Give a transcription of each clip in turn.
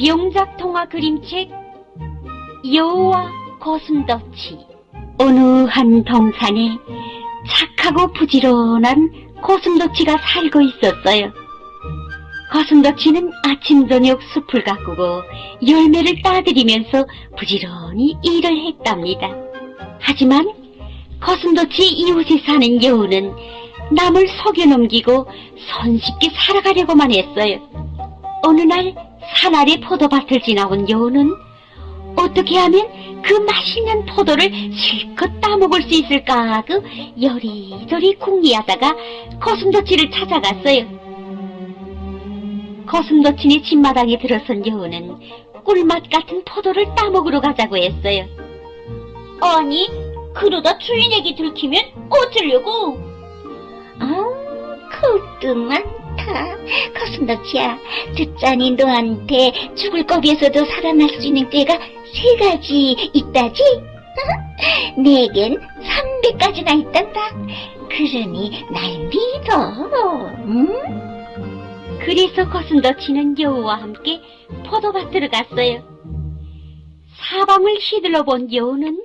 명작 동화 그림책 여우와 고슴도치 어느 한 동산에 착하고 부지런한 고슴도치가 살고 있었어요. 고슴도치는 아침 저녁 숲을 가꾸고 열매를 따들이면서 부지런히 일을 했답니다. 하지만 고슴도치 이웃에 사는 여우는 남을 속여 넘기고 손쉽게 살아가려고만 했어요. 어느 날 산 아래 포도밭을 지나온 여우는 어떻게 하면 그 맛있는 포도를 실컷 따먹을 수 있을까 하고 여리저리 궁리하다가 고슴도치를 찾아갔어요. 고슴도치네 집마당에 들어선 여우는 꿀맛 같은 포도를 따먹으러 가자고 했어요. 아니, 그러다 주인에게 들키면 어쩌려고? 아, 그것도 많다. 거슴덕치야, 듣자니 너한테 죽을 겁에서도 살아날 수 있는 꾀가 세 가지 있다지? 어? 내겐 300가지나 있단다. 그러니 날 믿어. 응? 그래서 고슴도치는 여우와 함께 포도밭으로 갔어요. 사방을 휘둘러 본 여우는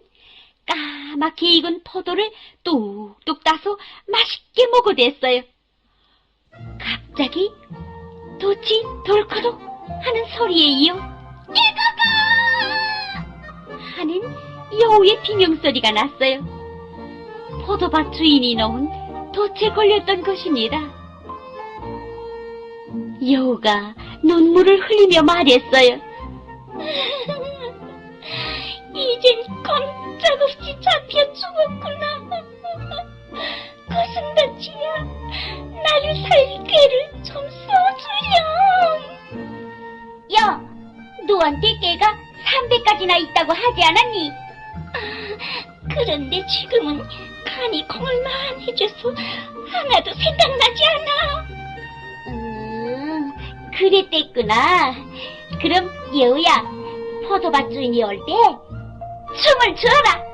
까맣게 익은 포도를 뚝뚝 따서 맛있게 먹어댔어요. 갑자기 도치 돌커덕 하는 소리에 이어 이거가 하는 여우의 비명소리가 났어요. 포도밭 주인이 넣은 돛에 걸렸던 것입니다. 여우가 눈물을 흘리며 말했어요. 이젠 꼼짝없이 잡혀 죽었구나. 거슴덕치야, 나를 살 꾀를 좀 써주렴. 야, 너한테 깨가 300가지나 있다고 하지 않았니? 그런데 지금은 간이 콩을만해져서 하나도 생각나지 않아. 음, 그랬댔구나. 그럼 여우야, 포도밭 주인이 올 때 춤을 추어라.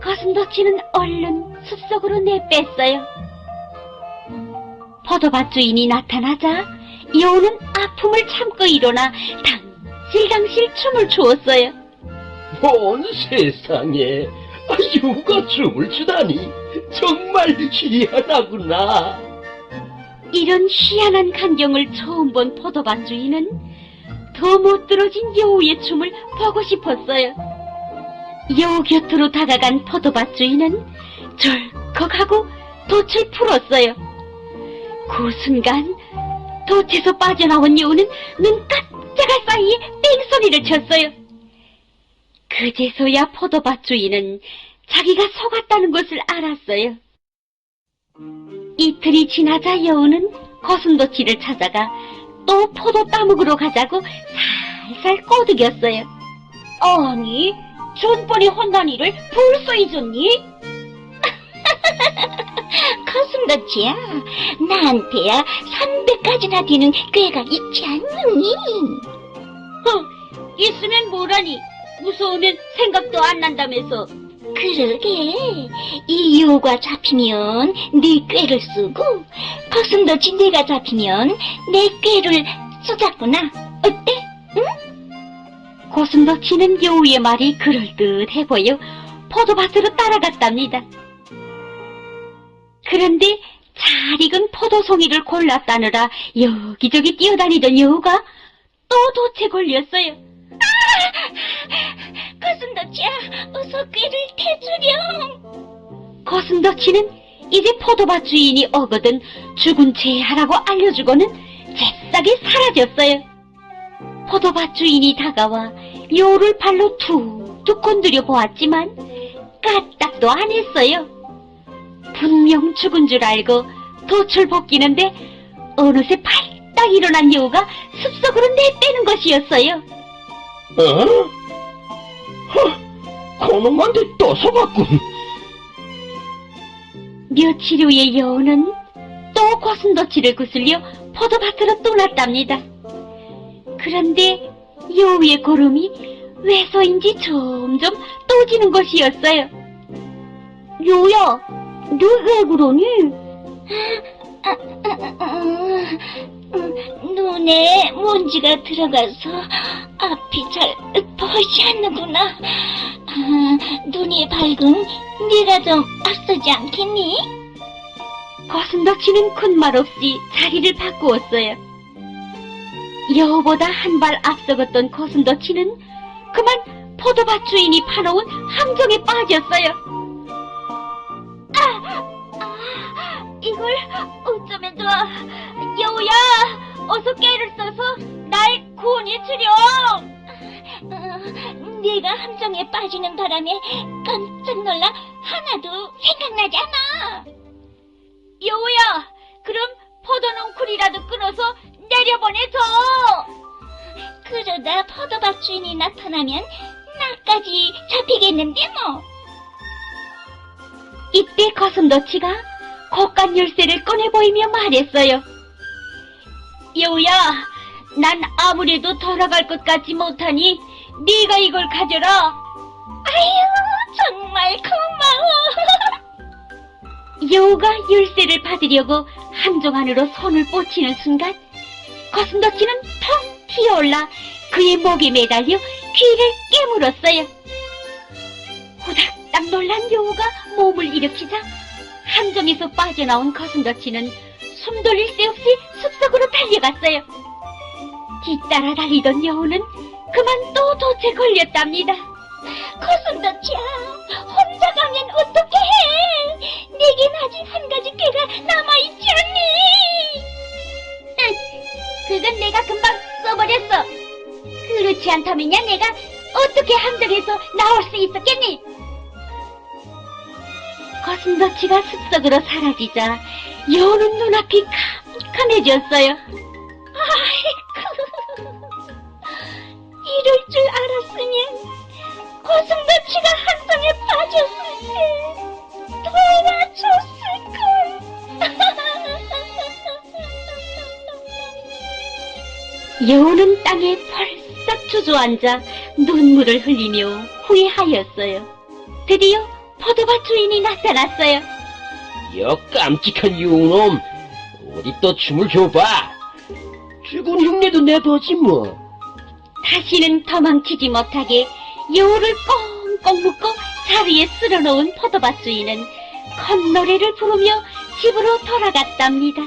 거슴도치는 얼른 숲속으로 내뺐어요. 포도밭 주인이 나타나자 여우는 아픔을 참고 일어나 당실당실 춤을 추었어요. 온 세상에 아, 유가 춤을 추다니 정말 희한하구나. 이런 희한한 광경을 처음 본 포도밭 주인은 더 못 들어진 여우의 춤을 보고 싶었어요. 여우 곁으로 다가간 포도밭 주인은 절컥하고 돛을 풀었어요. 그 순간 돛에서 빠져나온 여우는 눈 깜짝할 사이에 뺑소리를 쳤어요. 그제서야 포도밭 주인은 자기가 속았다는 것을 알았어요. 이틀이 지나자 여우는 거슴도치를 찾아가 또 포도 따먹으러 가자고 살살 꼬드겼어요. 아니, 전번에 혼난 일을 벌써 잊었니? 거슴덕치야, 나한테야 300가지나 되는 꾀가 있지 않니? 있으면 뭐라니? 무서우면 생각도 안 난다면서. 그러게, 이 여우가 잡히면 네 꾀를 쓰고, 거슴덕치 내가 잡히면 내 꾀를 쓰자꾸나. 어때? 고슴도치는 여우의 말이 그럴듯해 보여 포도밭으로 따라갔답니다. 그런데 잘 익은 포도송이를 골랐다느라 여기저기 뛰어다니던 여우가 또 돛에 걸렸어요. 거슴덕치야, 어서 꾀를 대주렴. 거슴도치는 이제 포도밭 주인이 오거든 죽은 채 하라고 알려주고는 잽싸게 사라졌어요. 포도밭 주인이 다가와 여우를 발로 툭툭 건드려 보았지만 까딱도 안 했어요. 분명 죽은 줄 알고 돛을 벗기는데 어느새 팔딱 일어난 여우가 숲속으로 내빼는 것이었어요. 어? 허, 그놈한테 또 속았군. 며칠 후에 여우는 또 고슴도치를 구슬려 포도밭으로 떠났답니다. 그런데 여우의 걸음이 왜서인지 점점 또지는 것이었어요. 여우야, 너 왜 그러니? 눈에 먼지가 들어가서 앞이 잘 보이지 않는구나. 아, 눈이 밝은 네가 좀 앞서지 않겠니? 거슴덕치는 큰 말 없이 자리를 바꾸었어요. 여우보다 한 발 앞서갔던 거슴덕치는 그만 포도밭 주인이 파놓은 함정에 빠졌어요. 이걸 어쩌면 좋아. 여우야, 어서 깨를 써서 날 구원해 주렴. 어, 네가 함정에 빠지는 바람에 깜짝 놀라 하나도 생각나지 않아. 여우야, 그럼 포도농 쿨이라도 끊어서 내려보내줘. 그러다 포도밭 주인이 나타나면 나까지 잡히겠는데 뭐. 이때 거슴도치가 곶간 열쇠를 꺼내 보이며 말했어요. 여우야, 난 아무래도 돌아갈 것 같지 못하니 네가 이걸 가져라. 아유 정말 고마워. 여우가 열쇠를 받으려고 함정 안으로 손을 뻗치는 순간 거슴도치는 텅 튀어올라 그의 목에 매달려 귀를 깨물었어요. 호닥딱 놀란 여우가 몸을 일으키자 함정에서 빠져나온 거슴도치는 숨 돌릴 새 없이 숲속으로 달려갔어요. 뒤따라 달리던 여우는 그만 또 돛에 걸렸답니다. 코순덕치야 혼자 가면 어떡해 내겐 아직 한 가지 깨가 남아있지 않니 그건 내가 금방 써버렸어. 그렇지 않다면야 내가 어떻게 함정에서 나올 수 있었겠니? 거슴도치가 숲속으로 사라지자 여우는 눈앞이 캄캄해졌어요. 아이고 이럴 줄 알았으면 고슴도치가 함정에 빠졌을 때 도와줬을걸 여우는 땅에 펄썩 주저앉아 눈물을 흘리며 후회하였어요. 드디어 포도밭 주인이 나타났어요. 여 깜찍한 유놈 어디 또 춤을 춰봐 죽은 흉내도 내보지 뭐 다시는 도망치지 못하게 여우를 꽁꽁 묶고 자리에 쓸어놓은 포도밭 주인은 콧노래를 부르며 집으로 돌아갔답니다.